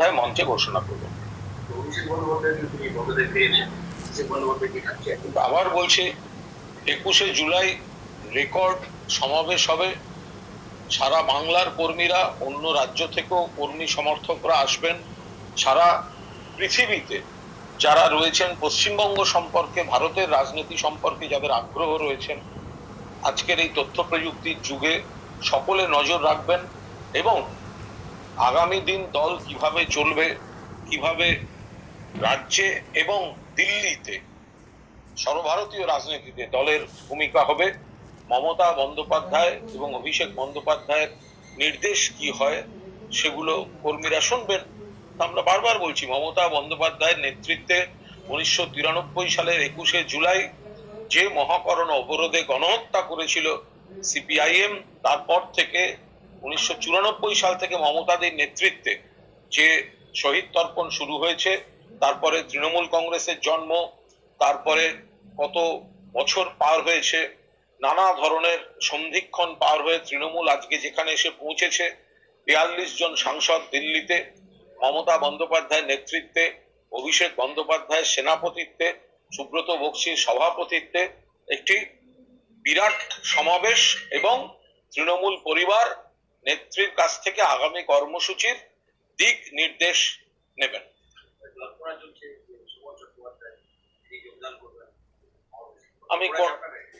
তাই মঞ্চে ঘোষণা করবেন অভিষেক বন্দ্যোপাধ্যায়কে তিনি পদত্যাগ পেয়েছেন অভিষেক বন্দ্যোপাধ্যায় কি থাকছে কিন্তু আবার বলছি, একুশে জুলাই রেকর্ড সমাবেশ হবে। সারা বাংলার কর্মীরা, অন্য রাজ্য থেকেও কর্মী সমর্থকরা আসবেন। সারা পৃথিবীতে যারা রয়েছেন, পশ্চিমবঙ্গ সম্পর্কে, ভারতের রাজনীতি সম্পর্কে যাদের আগ্রহ রয়েছেন, আজকের এই তথ্য প্রযুক্তির যুগে সকলে নজর রাখবেন এবং আগামী দিন দল কীভাবে চলবে, কীভাবে রাজ্যে এবং দিল্লিতে সর্বভারতীয় রাজনীতিতে দলের ভূমিকা হবে, মমতা বন্দ্যোপাধ্যায় এবং অভিষেক বন্দ্যোপাধ্যায়ের নির্দেশ কি হয়, সেগুলো কর্মীরা শুনবেন। আমরা বারবার বলছি, মমতা বন্দ্যোপাধ্যায়ের নেতৃত্বে উনিশশো তিরানব্বই সালের একুশে জুলাই যে মহাকরণ অবরোধে গণহত্যা করেছিল সিপিআইএম, তারপর থেকে উনিশশো চুরানব্বই সাল থেকে মমতাদের নেতৃত্বে যে শহীদ তর্পণ শুরু হয়েছে, তারপরে তৃণমূল কংগ্রেসের জন্ম, তারপরে কত বছর পার হয়েছে, নানা ধরনের সন্ধিক্ষণ পার হয়ে তৃণমূল আজকে যেখানে এসে পৌঁছেছে, বিয়াল্লিশ জন সাংসদ দিল্লিতে, মমতা বন্দ্যোপাধ্যায়ের নেতৃত্বে, অভিষেক বন্দ্যোপাধ্যায়ের সেনাপতিত্বে, সুব্রত বক্সির সভাপতিত্বে, একটি বিরাট সমাবেশ এবং তৃণমূল পরিবার নেত্রীর কাছ থেকে আগামী কর্মসূচির দিক নির্দেশ নেবেন। আমি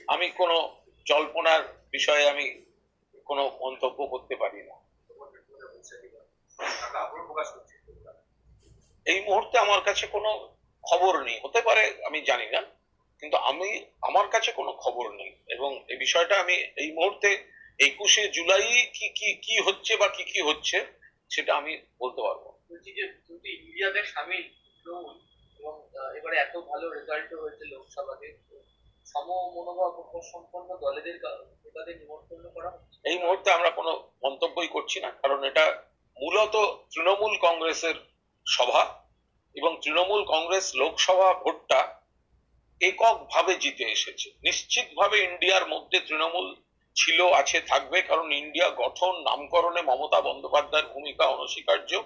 আমি কোনো জল্পনার বিষয়ে আমি কোনো মন্তব্য করতে পারি না। এই মুহূর্তে আমার কাছে কোনো খবর নেই। হতে পারে, আমি জানি না, কিন্তু আমি, আমার কাছে কোনো খবর নেই। এবং এই বিষয়টা আমি এই মুহূর্তে একুশে জুলাই কি কি কি হচ্ছে বা কি কি হচ্ছে সেটা আমি বলতে পারব বলছি যে যদি ইন্ডিয়াতে সামিল তৃণমূল এবং এবারে এত ভালো রেজাল্ট হয়েছে লোকসভাতে সম মনোভাব সম্পন্ন দলেদের নেতাদের নিমন্ত্রণ করা এই মুহূর্তে আমরা কোনো মন্তব্যই করছি না কারণ এটা মূলত তৃণমূল কংগ্রেসের সভা এবং তৃণমূল কংগ্রেস লোকসভা ভোটটা এককভাবে জিতে এসেছে। নিশ্চিতভাবে ইন্ডিয়ার মধ্যে তৃণমূল ছিল, আছে, থাকবে, কারণ ইন্ডিয়া গঠন, নামকরণে মমতা বন্দ্যোপাধ্যায়ের ভূমিকা অনস্বীকার্য।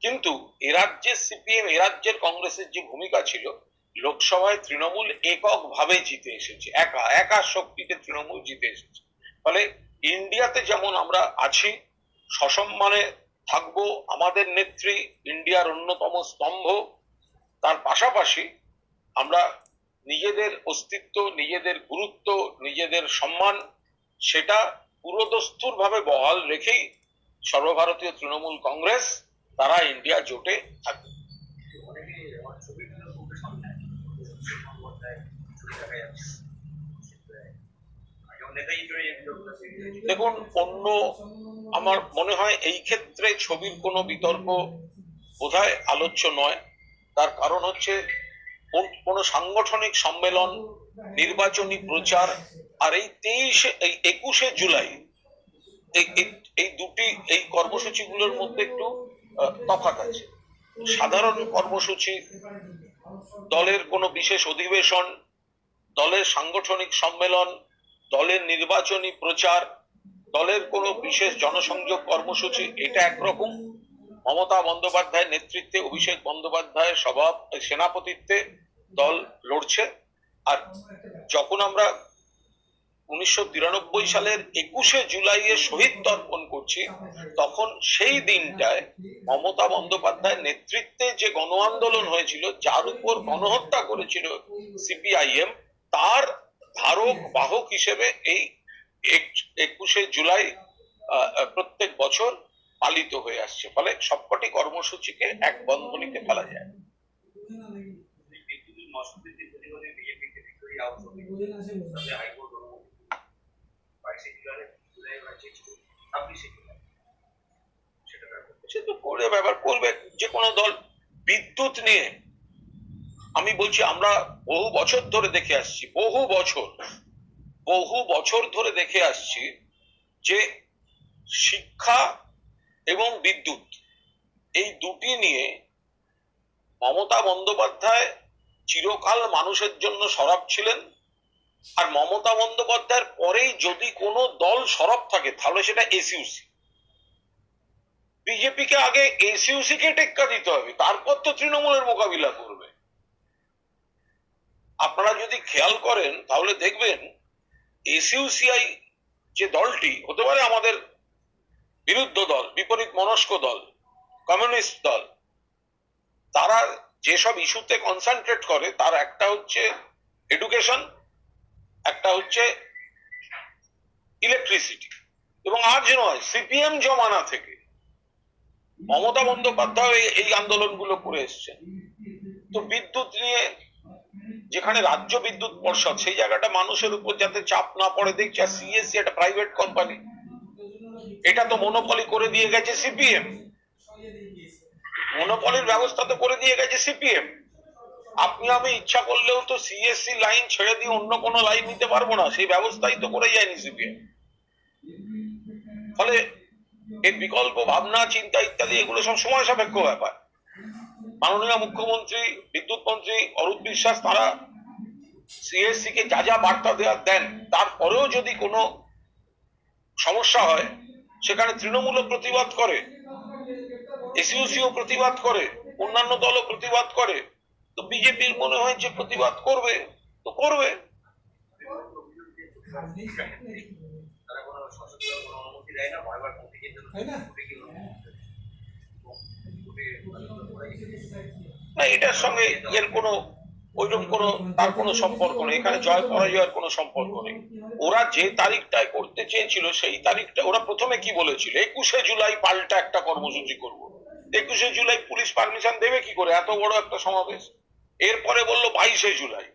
কিন্তু এ রাজ্যে সিপিএম, এ রাজ্যের কংগ্রেসের যে ভূমিকা ছিল, লোকসভায় তৃণমূল এককভাবে জিতে এসেছে, একা একা শক্তিতে তৃণমূল জিতে এসেছে। ফলে ইন্ডিয়াতে যেমন আমরা আছি, সসম্মানে থাকব আমাদের নেত্রী, ইন্ডিয়ার অন্যতম স্তম্ভ, তার পাশাপাশি আমরা নিজেদের অস্তিত্ব, নিজেদের গুরুত্ব, নিজেদের সম্মান সেটা পুরোদস্তুর ভাবে বহাল রেখেই সর্বভারতীয় তৃণমূল কংগ্রেস, তারা ইন্ডিয়া জোটে থাকবে। দেখুন অন্য আমার মনে হয় এই ক্ষেত্রে ছবির কোনো বিতর্ক বোধহয় আলোচ্য নয়। তার কারণ হচ্ছে, কোনো সাংগঠনিক সম্মেলন নির্বাচনী প্রচার আর এই তেইশে, এই একুশে জুলাই, এই দুটি, এই কর্মসূচিগুলোর মধ্যে একটু তফাৎ আছে। সাধারণ কর্মসূচি দলের কোনো বিশেষ অধিবেশন, দলের সাংগঠনিক সম্মেলন, দলের নির্বাচনী প্রচার, দলের কোনো বিশেষ জনসংযোগ কর্মসূচি, এটা একরকম। মমতা বন্দ্যোপাধ্যায়ের নেতৃত্বে, অভিষেক বন্দ্যোপাধ্যায়ের সভা সেনাপতিত্বে দল লড়ছে। আর যখন আমরা উনিশশো তিরানব্বই সালের একুশে জুলাই জুলাইয়ে শহীদ তর্পণ করছি, তখন সেই দিনটায় মমতা বন্দ্যোপাধ্যায়ের নেতৃত্বে যে গণ আন্দোলন হয়েছিল, যার উপর গণহত্যা করেছিল সিপিআইএম, তার ধারক বাহক হিসেবে এই এক- একুশে জুলাই প্রত্যেক বছর পালিত হয়ে আসছে। ফলে সবকটি কর্মসূচিকে এক বন্ধনীতে ফেলা যায়। যে কোনো দল বিদ্যুৎ নিয়ে আমি বলছি আমরা বহু বছর ধরে দেখে আসছি, বহু বছর বহু বছর ধরে দেখে আসছি, যে শিক্ষা এবং বিদ্যুৎ, এই দুটি নিয়ে মমতা বন্দ্যোপাধ্যায় চিরকাল মানুষের জন্য সরব ছিলেন। আর মমতা বন্দ্যোপাধ্যায়ের পরেই যদি কোনো দল সরব থাকে, তাহলে সেটা এসইউসি বিজেপিকে আগে এসইউসি কে টেক্কা দিতে হবে, তারপর তো তৃণমূলের মোকাবিলা করবে। আপনারা যদি খেয়াল করেন, তাহলে দেখবেন এসইউসিআই যে দলটি, হতে পারে আমাদের বিরুদ্ধ দল, বিপরীত মনস্ক দল, কমিউনিস্ট দল, তারা যেসব ইস্যুতে কনসেন্ট্রেট করে, তার একটা হচ্ছে এডুকেশন একটা হচ্ছে ইলেকট্রিসিটি এবং আজ নয় সিপিএম জমানা থেকে মমতা বন্দ্যোপাধ্যায় এই- আন্দোলনগুলো করে এসছেন। তো বিদ্যুৎ নিয়ে যেখানে রাজ্য বিদ্যুৎ পর্ষদ, সেই জায়গাটা মানুষের উপর যাতে চাপ না পড়ে, দেখছে সিএসসি একটা প্রাইভেট কোম্পানি এটা তো মনোপলি করে দিয়ে গেছে সিপিএম মনোপলির ব্যবস্থা তো করে দিয়ে গেছে সিপিএম। আপনি আমি ইচ্ছা করলেও তো সিএসসি লাইন ছেড়ে দিয়ে অন্য কোনো লাইন নিতে পারব না। সেই ব্যবস্থাই তো করে যায়নি সিপিএম ফলে এর বিকল্প ভাবনা, চিন্তা ইত্যাদি, এগুলো সব সময় সাপেক্ষ ব্যাপার। মাননীয় মুখ্যমন্ত্রী, বিদ্যুৎ মন্ত্রী অরূপ বিশ্বাস, তারা সিএসসি কে যা যা বার্তা দেওয়ার দেন, তারপরেও যদি কোনো সমস্যা হয়, সেখানে তৃণমূলও প্রতিবাদ করে। এসইউসিও প্রতিবাদ করে, অন্যান্য দলও প্রতিবাদ করে। তো বিজেপির মনে হয় যে প্রতিবাদ করবে, তো করবে। না, এটার সঙ্গে এর কোনো, ওইরকম কোনো, তার কোনো সম্পর্ক নেই। এখানে জয় পরাজয়ের কোনো সম্পর্ক নেই। ওরা যে তারিখটায় করতে চেয়েছিল, সেই তারিখটা ওরা প্রথমে কি বলেছিল? একুশে জুলাই পাল্টা একটা কর্মসূচি করব। একুশে জুলাই পুলিশ পারমিশন দেবে কি করে? এত বড় একটা সমাবেশ। এরপরে বলল বাইশে জুলাই।